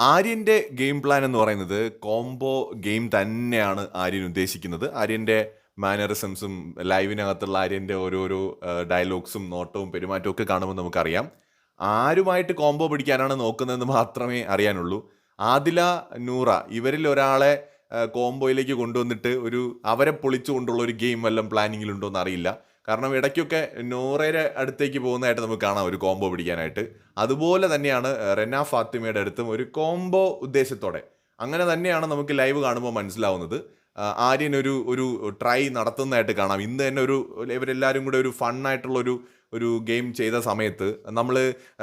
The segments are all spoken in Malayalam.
ആര്യന്റെ ഗെയിം പ്ലാൻ എന്ന് പറയുന്നത് കോംബോ ഗെയിം തന്നെയാണ് ആര്യൻ ഉദ്ദേശിക്കുന്നത്. ആര്യന്റെ മാനറിസംസും ലൈവിനകത്തുള്ള ആര്യന്റെ ഓരോരോ ഡയലോഗ്സും നോട്ടവും പെരുമാറ്റവും ഒക്കെ കാണുമ്പോൾ നമുക്കറിയാം. ആരുമായിട്ട് കോംബോ പിടിക്കാനാണ് നോക്കുന്നതെന്ന് മാത്രമേ അറിയാനുള്ളൂ. ആദില നൂറ ഇവരിൽ ഒരാളെ കോംബോയിലേക്ക് കൊണ്ടുവന്നിട്ട് ഒരു അവരെ പൊളിച്ചുകൊണ്ടുള്ള ഒരു ഗെയിം വല്ലതും പ്ലാനിങ്ങിലുണ്ടോ എന്ന് അറിയില്ല. കാരണം ഇടയ്ക്കൊക്കെ നോറയുടെ അടുത്തേക്ക് പോകുന്നതായിട്ട് നമുക്ക് കാണാം ഒരു കോംബോ പിടിക്കാനായിട്ട്. അതുപോലെ തന്നെയാണ് റെന ഫാത്തിമയുടെ അടുത്തും ഒരു കോംബോ ഉദ്ദേശത്തോടെ. അങ്ങനെ തന്നെയാണ് നമുക്ക് ലൈവ് കാണുമ്പോൾ മനസ്സിലാവുന്നത്. ആര്യൻ ഒരു ഒരു ട്രൈ നടത്തുന്നതായിട്ട് കാണാം. ഇന്ന് തന്നെ ഒരു ഇവരെല്ലാവരും കൂടെ ഒരു ഫണ്ണായിട്ടുള്ള ഒരു ഗെയിം ചെയ്ത സമയത്ത് നമ്മൾ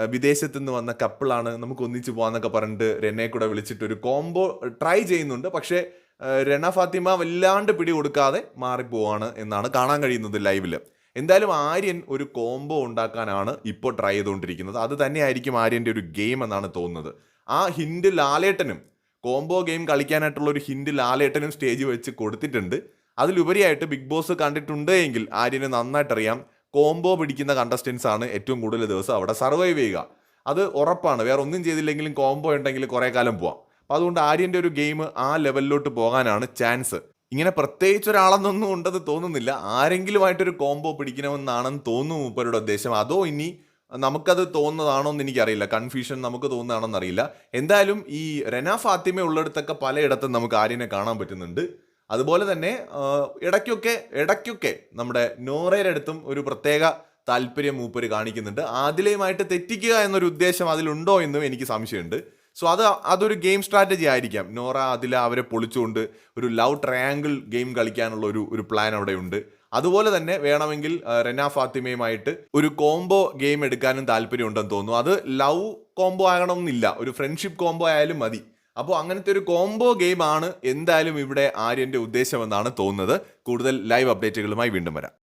വിദേശത്തു നിന്ന് വന്ന കപ്പിളാണ് നമുക്ക് ഒന്നിച്ച് പോകാമെന്നൊക്കെ പറഞ്ഞിട്ട് റെനെ കൂടെ വിളിച്ചിട്ട് ഒരു കോംബോ ട്രൈ ചെയ്യുന്നുണ്ട്. പക്ഷേ രണ ഫാത്തിമ വല്ലാണ്ട് പിടി കൊടുക്കാതെ മാറിപ്പോവാണ് എന്നാണ് കാണാൻ കഴിയുന്നത് ലൈവിൽ എന്തായാലും ആര്യൻ ഒരു കോംബോ ഉണ്ടാക്കാനാണ് ഇപ്പോൾ ട്രൈ ചെയ്തുകൊണ്ടിരിക്കുന്നത്. അത് തന്നെയായിരിക്കും ആര്യന്റെ ഒരു ഗെയിം എന്നാണ് തോന്നുന്നത്. ആ ഹിൻഡ് ലാലേട്ടനും കോംബോ ഗെയിം കളിക്കാനായിട്ടുള്ള ഒരു ഹിൻഡ് ലാലേട്ടനും സ്റ്റേജ് വെച്ച് കൊടുത്തിട്ടുണ്ട്. അതിലുപരിയായിട്ട് ബിഗ് ബോസ് കണ്ടിട്ടുണ്ട് എങ്കിൽ ആര്യന് നന്നായിട്ടറിയാം കോംബോ പിടിക്കുന്ന കണ്ടസ്റ്റൻസ് ആണ് ഏറ്റവും കൂടുതൽ ദിവസം അവിടെ സർവൈവ് ചെയ്യുക. അത് ഉറപ്പാണ്. വേറെ ഒന്നും ചെയ്തില്ലെങ്കിലും കോംബോ ഉണ്ടെങ്കിൽ കുറേ കാലം പോവാം. അപ്പം അതുകൊണ്ട് ആര്യന്റെ ഒരു ഗെയിം ആ ലെവലിലോട്ട് പോകാനാണ് ചാൻസ്. ഇങ്ങനെ പ്രത്യേകിച്ച് ഒരാളെന്നൊന്നും ഉണ്ടെന്ന് തോന്നുന്നില്ല. ആരെങ്കിലുമായിട്ടൊരു കോംബോ പിടിക്കണമെന്നാണെന്ന് തോന്നുന്നു മൂപ്പരുടെ ഉദ്ദേശം. അതോ ഇനി നമുക്കത് തോന്നുന്നതാണോ എന്ന് എനിക്കറിയില്ല. കൺഫ്യൂഷൻ നമുക്ക് തോന്നുന്നതാണോ എന്നറിയില്ല എന്തായാലും ഈ റെന ഫാത്തിമ ഉള്ളിടത്തൊക്കെ പലയിടത്തും നമുക്ക് ആര്യനെ കാണാൻ പറ്റുന്നുണ്ട്. അതുപോലെ തന്നെ ഇടയ്ക്കൊക്കെ ഇടയ്ക്കൊക്കെ നമ്മുടെ നോറയുടെ അടുത്തും ഒരു പ്രത്യേക താല്പര്യം മൂപ്പര് കാണിക്കുന്നുണ്ട്. ആദിലയുമായിട്ട് തെറ്റിക്കുക എന്നൊരു ഉദ്ദേശം അതിലുണ്ടോ എന്നും എനിക്ക് സംശയമുണ്ട്. സോ അത് അതൊരു ഗെയിം സ്ട്രാറ്റജി ആയിരിക്കാം. നോറ അതിൽ അവരെ പൊളിച്ചുകൊണ്ട് ഒരു ലവ് ട്രയാങ്കിൾ ഗെയിം കളിക്കാനുള്ള ഒരു ഒരു പ്ലാൻ അവിടെ ഉണ്ട്. അതുപോലെ തന്നെ വേണമെങ്കിൽ റെന ഫാത്തിമയുമായിട്ട് ഒരു കോംബോ ഗെയിം എടുക്കാനും താല്പര്യമുണ്ടെന്ന് തോന്നുന്നു. അത് ലവ് കോംബോ ആകണമെന്നില്ല. ഒരു ഫ്രണ്ട്ഷിപ്പ് കോംബോ ആയാലും മതി. അപ്പോൾ അങ്ങനത്തെ ഒരു കോംബോ ഗെയിം ആണ് എന്തായാലും ഇവിടെ ആര്യന്റെ ഉദ്ദേശമെന്നാണ് തോന്നുന്നത്. കൂടുതൽ ലൈവ് അപ്ഡേറ്റുകളുമായി വീണ്ടും വരാം.